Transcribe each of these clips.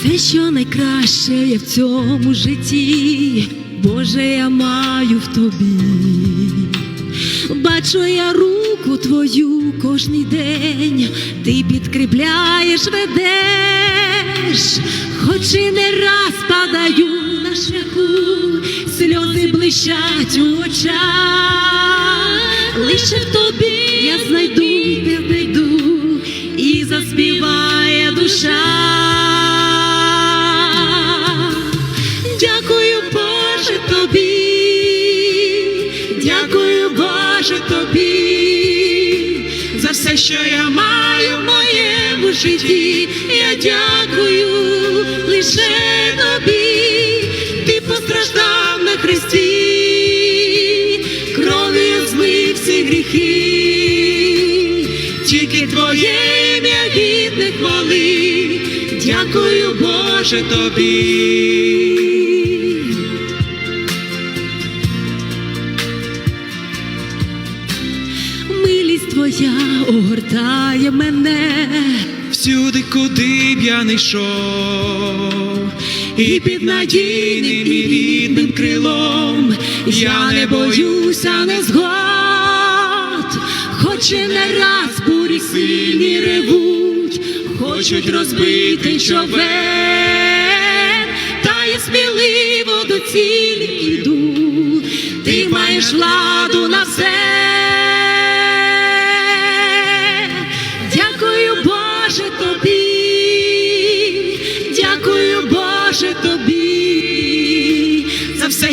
Все, що найкраще є в цьому житті, Боже, я маю в тобі. Бачу я руку твою кожний день, ти підкріпляєш, ведеш, хоч і не раз падаю на шляху, сльози блищать у очах, лише в тобі я знайду, дякую, Боже, тобі, за все, що я маю в моєму житті. Я дякую лише тобі, ти постраждав на хресті, кров'ю змив всі гріхи, тільки твоє ім'я гідне хвали. Дякую, Боже, тобі. Твоя огортає мене, Всюди, куди б я не йшов, і під надійним і рідним крилом я не боюся незгод, хоч і не раз бурі сильні ревуть, хочуть розбити човен, та я сміливо до цілі йду, ти маєш владу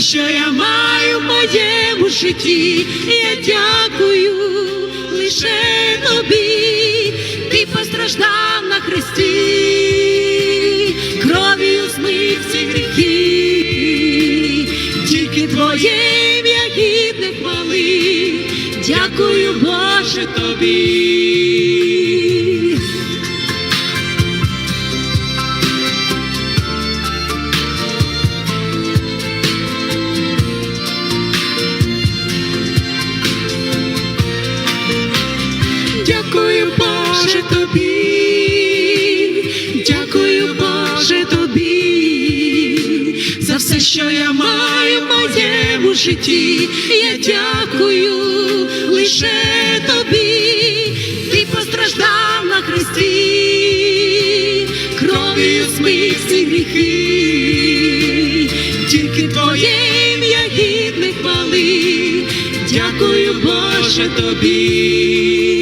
що я маю в моєму житті. Я дякую лише тобі, ти постраждав на хресті, кров'ю змив всі гріхи, тільки твоє ім'я гідне хвали. Дякую, Боже, тобі. Дякую, Боже, тобі, дякую, Боже, тобі, за все, що я маю в моєму житті. Я дякую лише тобі, ти постраждав на хресті, кров'ю змив всі гріхи, тільки твоє ім'я гідне. Дякую, Боже, тобі,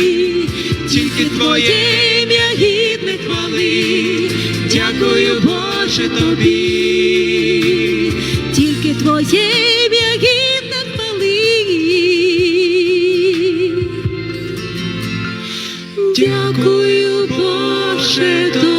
тільки твоє ім'я гідне хвали. Дякую, Боже, тобі, тільки твоє ім'я гідне хвали. Дякую, Боже, тобі.